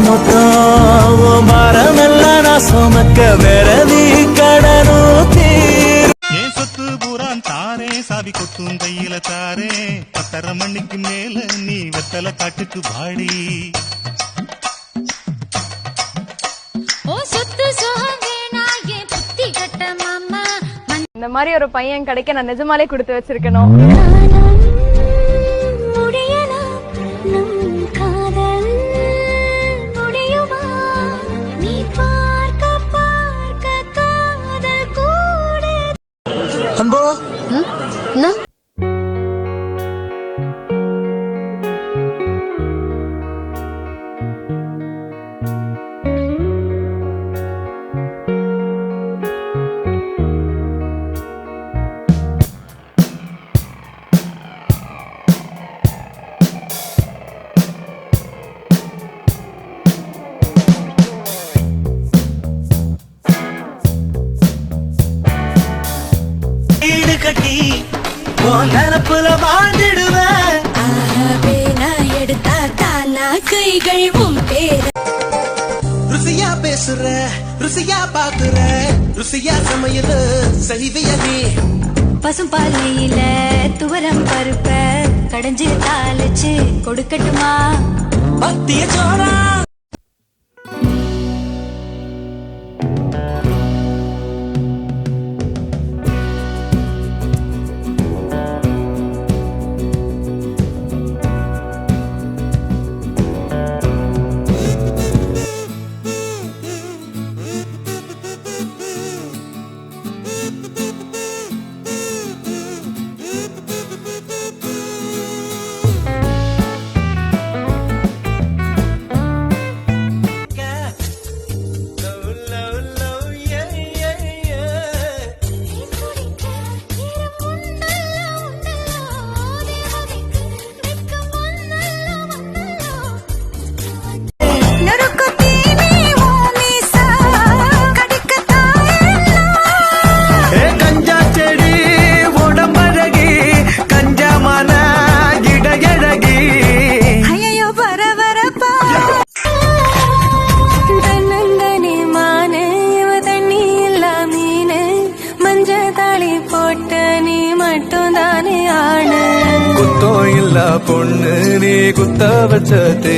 மொத்தம் மரமெல்லாம் நான் மணிக்கு மேல நீ காட்டுக்கு பாடி இந்த மாதிரி ஒரு பையன் கிடைக்க நான் நிஜமாலே கொடுத்து வச்சிருக்கணும். உன் நினப்புல வாழ்ந்துடுவேன். பேனா எடுத்தா தானா கைகள் உன் பேர் ருசியா பேசுற ருசியா பாக்குற ருசியா சமையல் செய்விய நீ. பசும் பாலையில துவரம் பருப்ப கடைஞ்சு தாளிச்சு கொடுக்கட்டுமா? பத்திய சோறா. மஞ்ச தாளி போட்ட நீ மட்டும் தானே ஆணு குத்தம் இல்ல பொண்ணு நீ குத்த வச்சதே